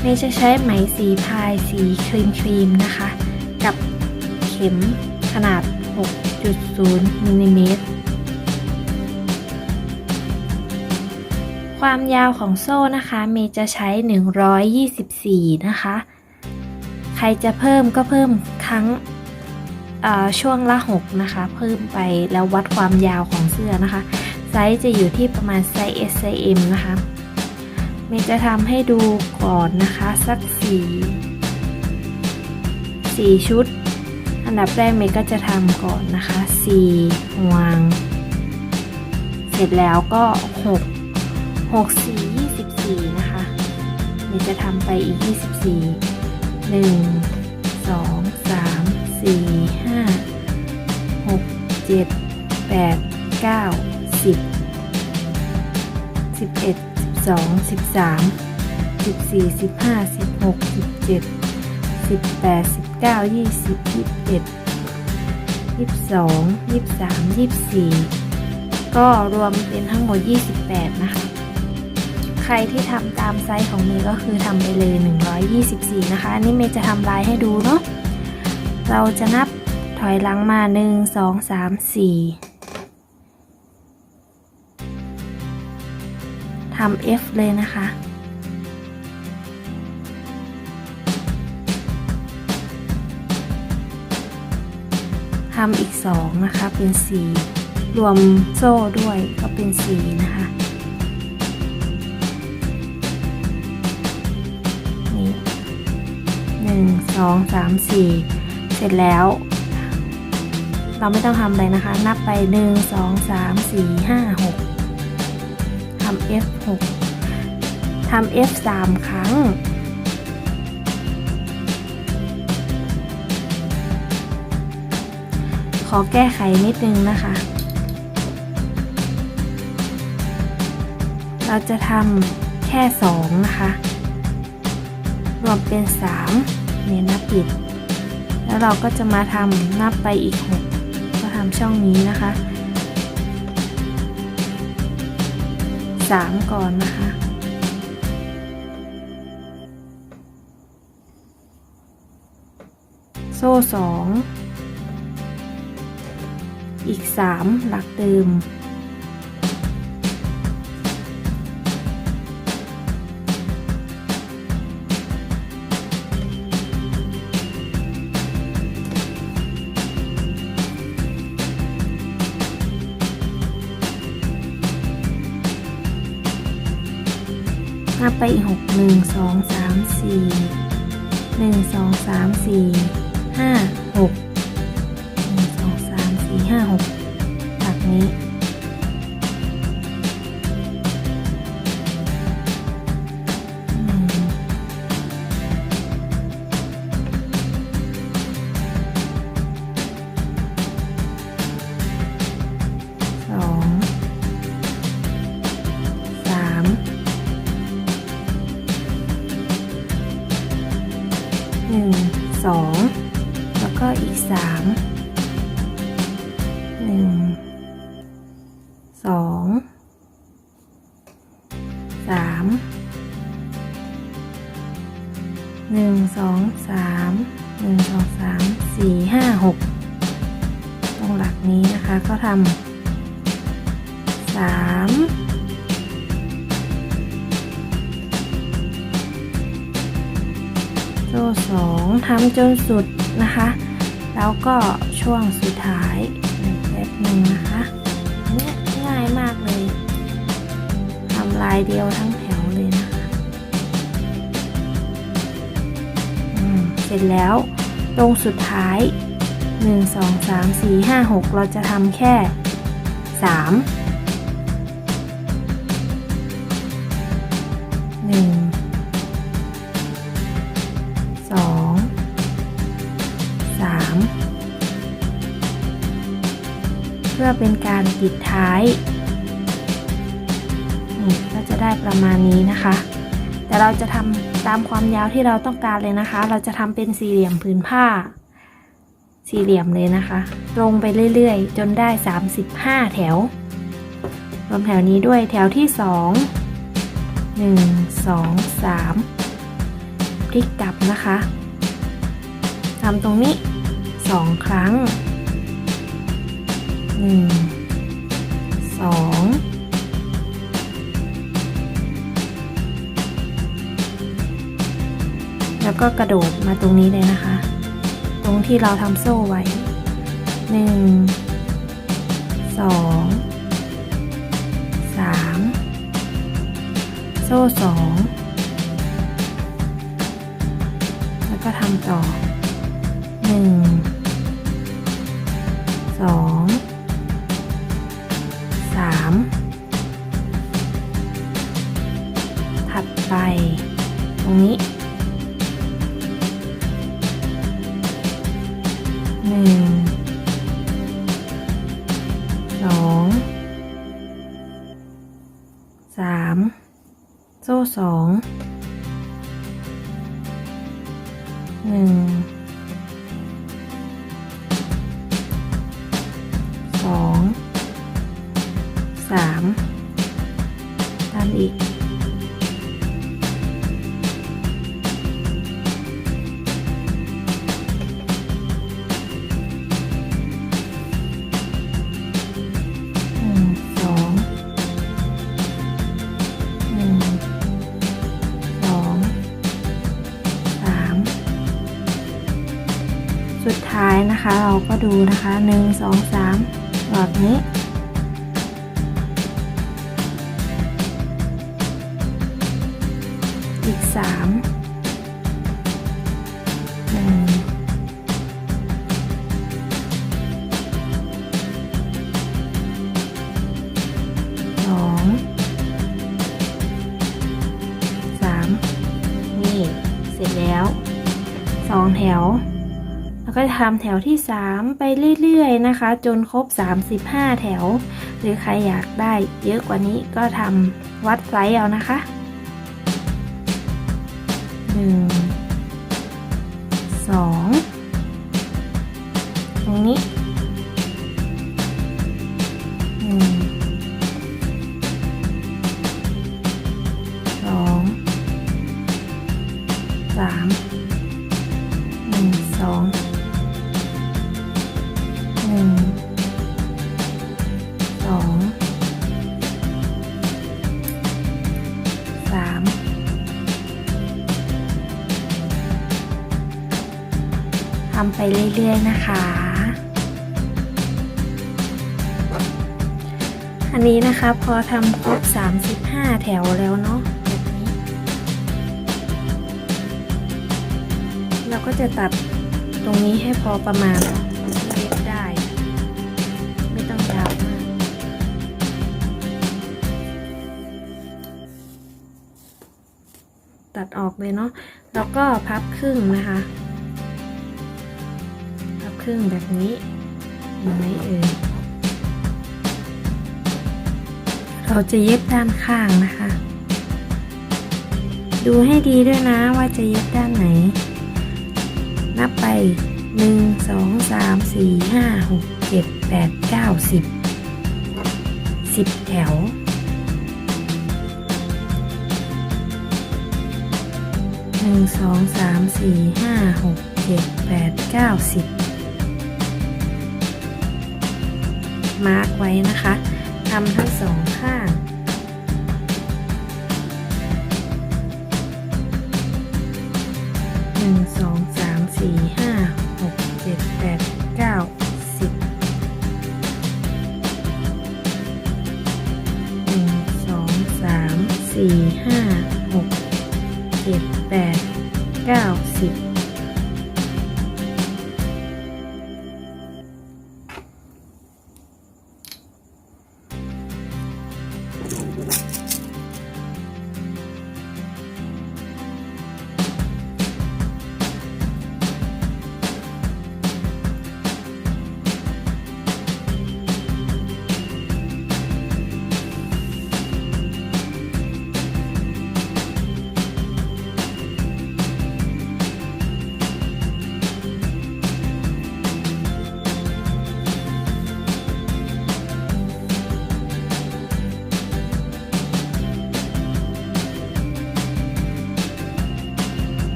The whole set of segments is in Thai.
ย์จะใช้ไหมสีพายสีครีมครีมๆนะคะ กับเข็มขนาด 6.0มิลลิเมตรความยาวของโซ่นะคะ เมย์จะใช้ 124 นะคะ ใครจะเพิ่มก็เพิ่มครั้งช่วงละ 6 นะคะ เพิ่มไปแล้ววัดความยาวของเสื้อนะคะ ไซส์จะอยู่ที่ประมาณไซส์ S ไซส์ M นะคะ เมย์จะทำให้ดูก่อนนะคะ สักสี่สี่ชุด อันดับแรกเมย์ก็จะทำก่อนนะคะสี่ห่วง เสร็จแล้วก็หกหกสี่ยี่สิบสี่นะคะเมย์จะทำไปอีกยี่สิบสี่หนึ่งสองสามสี่ห้าหกเจ็ดแปดเก้าสิบสิบเอ็ด สิบสองสิบสามสิบสี่สิบห้าสิบหกสิบเจ็ดสิบแปดสิบเก้ายี่สิบยี่สิบเอ็ดยี่สิบสองยี่สิบสามยี่สิบสี่ก็รวมเป็นทั้งหมด 28 นะคะ ใครที่ทำตามไซส์ของเมย์ก็คือทำไปเลย 124 นะคะ อันนี้เมย์จะทำลายให้ดูเนาะ เราจะนับถอยหลังมา 1 2 3 4 ทำ F เลยนะคะ ทำอีก 2 นะคะ เป็น 4 รวมโซ่ด้วยก็เป็น 4 นะคะ นี่หนึ่งสองสามสี่เสร็จแล้วเราไม่ต้องทำอะไรนะคะ นับไปหนึ่งสอง F หกทำ F สามครั้ง ขอแก้ไขนิดนึงนะคะ เราจะทำแค่สองนะคะ รวมเป็นสามเนี่ยนับปิด แล้วเราก็จะมาทำนับไปอีกหกก็ทำช่องนี้นะคะ สามก่อนนะคะโซ่สองอีกสามหลักเดิม นับไปอีกหกหนึ่งสองสามสี่หนึ่งสองสามสี่ห้าหก โซ่สองทำจนสุดนะคะ แล้วก็ช่วงสุดท้ายหนึ่งแป๊บหนึ่งนะคะเนี่ยง่ายมากเลยทำลายเดียวทั้งแถวเลยนะคะเสร็จแล้วตรงสุดท้าย 1 2 3 4 5 6 เราจะทำแค่ 3 อเป็นการปิดท้ายนี่ก็จะได้ประมาณนี้นะคะ แต่เราจะทำตามความยาวที่เราต้องการเลยนะคะ เราจะทำเป็นสี่เหลี่ยมผืนผ้า สี่เหลี่ยมเลยนะคะ ตรงไปเรื่อยๆ จนได้ 35 แถว รวมแถวนี้ด้วยแถวที่ 2 1 2 3พลิกกลับนะคะทำตรงนี้สองครั้ง หนึ่งสองแล้วก็กระโดดมาตรงนี้เลยนะคะ ตรงที่เราทำโซ่ไว้หนึ่งสองสามโซ่สองแล้วก็ทำต่อหนึ่ง สอง นะคะ เราก็ดูนะคะหนึ่งสองสามแบบนี้ อีกสาม ก็ทำแถวที่สามไปเรื่อยๆนะคะ จนครบ 35 แถว หรือใครอยากได้เยอะกว่านี้ก็ทำวัดไซส์เอานะคะหนึ่งสองตรงนี้ เรื่อยๆนะคะ อันนี้นะคะพอทำครบ 35 แถวแล้วเนาะแบบนี้ เราก็จะตัดตรงนี้ให้พอประมาณที่เล็บได้ ไม่ต้องยาวมากตัดออกเลยเนาะ แล้วก็พับครึ่งนะคะ ครึ่งแบบนี้เห็นไหมเอ่ยเราจะเย็บด้านข้างนะคะ ดูให้ดีด้วยนะว่าจะเย็บด้านไหน นับไปหนึ่งสองสามสี่ห้าหกเจ็ดแปดเก้าสิบสิบแถวหนึ่งสองสามสี่ห้าหกเจ็ดแปดเก้าสิบ มาร์กไว้นะคะทำทั้งสองข้างหนึ่งสองสามสี่ห้าหกเจ็ดแปดเก้าสิบหนึ่งสองสามสี่ห้าหกเจ็ดแปดเก้า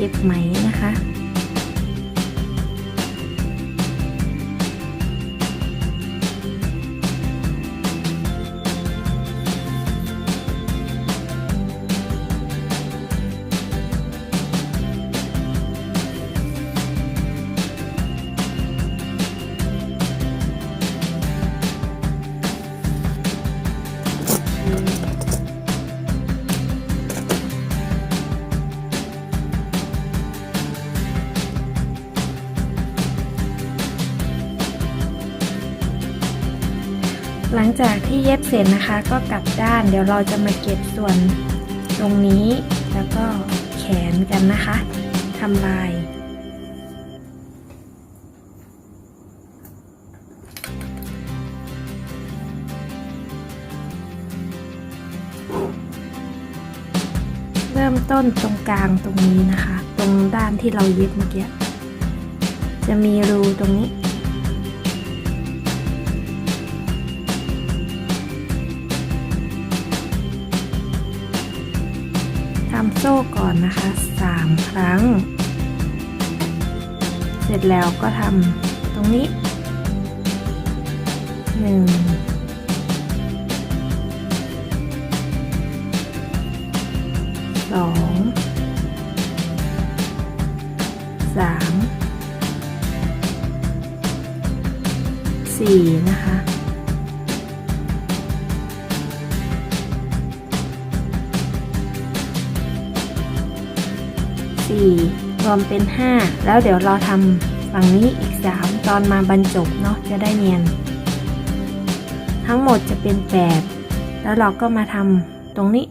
เก็บไหมนะคะ บเสร็จนะคะก็กลับด้านเดี๋ยวเราจะมาเก็บส่วนตรงนี้ แล้วก็แขนกันนะคะทำลายเริ่มต้นตรงกลางตรงนี้นะคะ ตรงด้านที่เราเย็บเมื่อกี้จะมีรูตรงนี้ ซ่ก่อนนะคะสามครั้ง เสร็จแล้วก็ทำตรงนี้หนึ่งสองสามสี่นะคะ 4 รวมเป็นห้าแล้วเดี๋ยวเราทำฝั่งนี้อีกสามตอนมาบรรจบเนาะจะได้เนียน ทั้งหมดจะเป็นแปดแล้วเราก็มาทำตรงนี้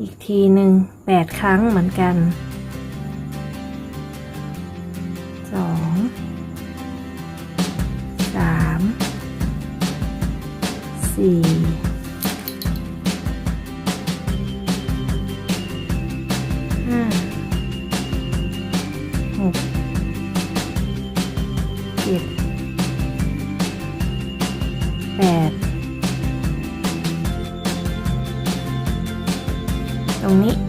อีกทีหนึ่งแปดครั้งเหมือนกัน ต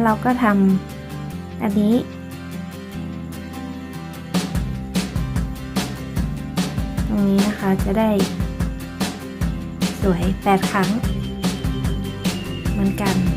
นี้วเราก็ทำอันนี้ ตรงนี้นะคะจะได้ สวยแปดครั้ง เหมือนกัน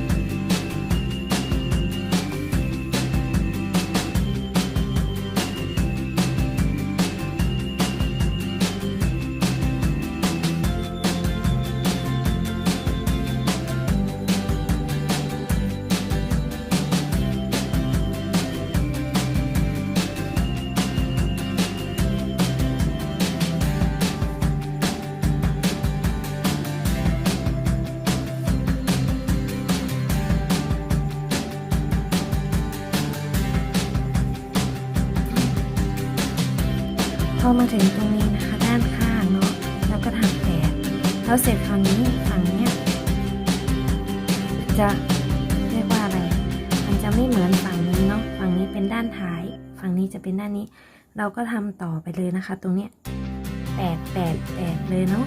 มาถึงตรงนี้นะคะด้านข้างเนาะแล้วก็ทำแปดแล้วเสร็จคราวนี้ฝั่งเนี้ยจะเรียกว่าอะไร มันจะไม่เหมือนฝั่งนี้เนาะฝั่งนี้เป็นด้านท้าย ฝั่งนี้จะเป็นด้านนี้ เราก็ทำต่อไปเลยนะคะ ตรงเนี้ยแปดแปดแปดเลยเนาะ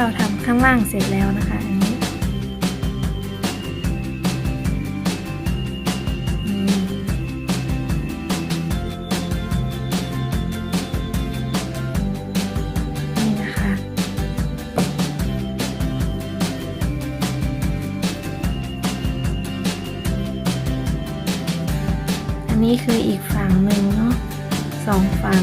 เราทำข้างล่างเสร็จแล้วนะคะ อันนี้นี่นะคะอันนี้คืออีกฝั่งหนึ่งเนาะสองฝั่ง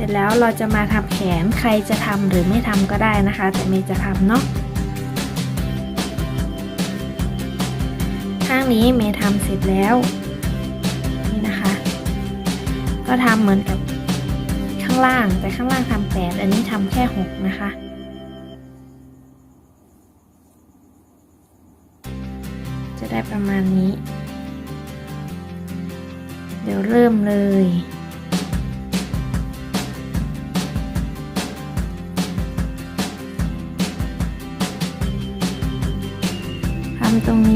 ร็จแล้วเราจะมาทำแขนใครจะทำหรือไม่ทำก็ได้นะคะ แต่เมย์จะทำเนาะข้างนี้เมย์ทำเสร็จแล้วนี่นะคะ ก็ทำเหมือนกับข้างล่างแต่ข้างล่างทำแปดอันนี้ทำแค่หกนะคะจะได้ประมาณนี้ เดี๋ยวเริ่มเลย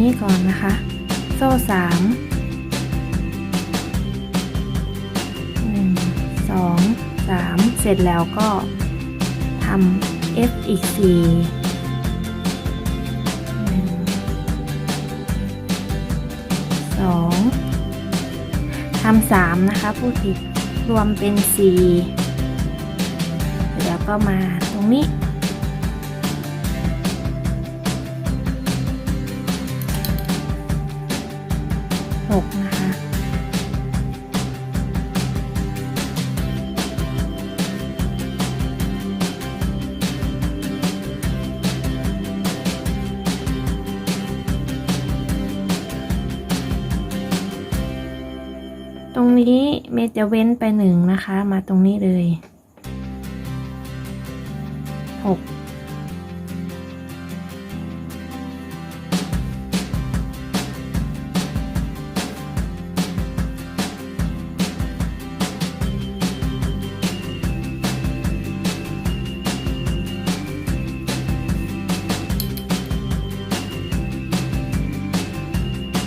นี้ก่อนนะคะ โซ่สามหนึ่งสองสามเสร็จแล้วก็ทำ F อีกสี่สองทำสามนะคะผู้ผิดรวมเป็นสี่แล้วก็มาตรงนี้ จะเว้นไปหนึ่งนะคะ มาตรงนี้เลยหก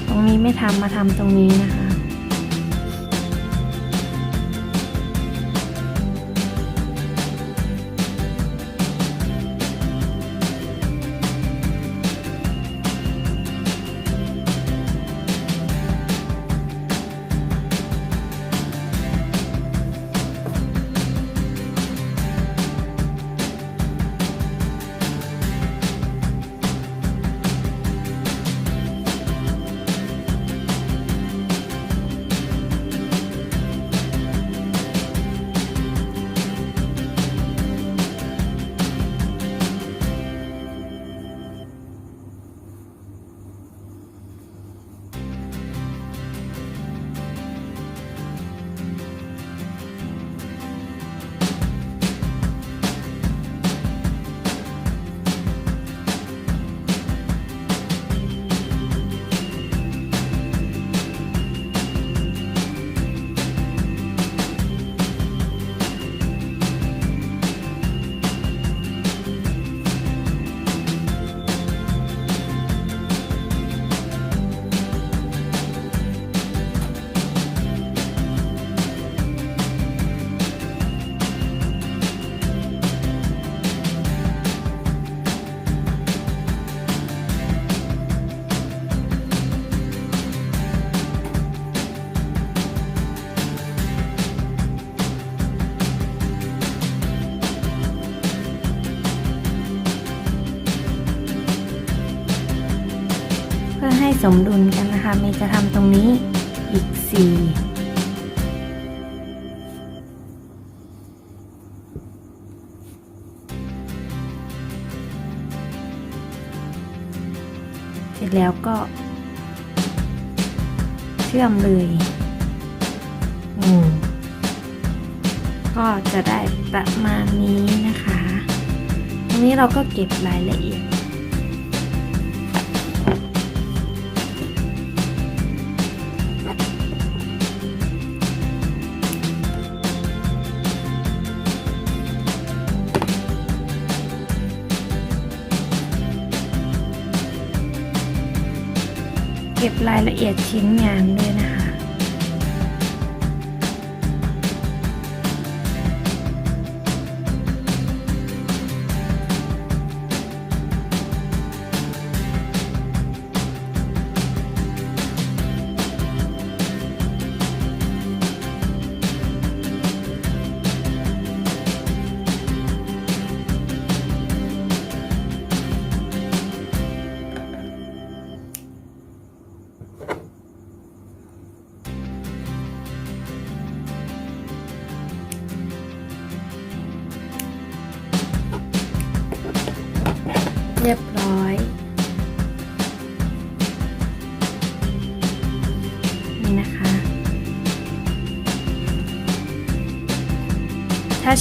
ตรงนี้ไม่ทำมาทำตรงนี้นะคะ มดุลกันนะคะ เมย์จะทำตรงนี้อีกสี่เสร็จแล้วก็ เชื่อมเลยอืมก็จะได้ประมาณนี้นะคะ ตรงนี้เราก็เก็บรายละเอียด รายละเอียดชิ้นงานด้วยนะ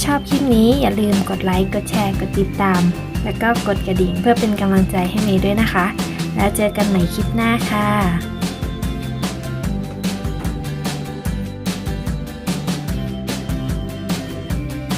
ชอบคลิปนี้อย่าลืมกดไลค์ กดแชร์ กดติดตาม แล้วก็กดกระดิ่งเพื่อเป็นกำลังใจให้เมย์ด้วยนะคะ แล้วเจอกันใหม่คลิปหน้าค่ะ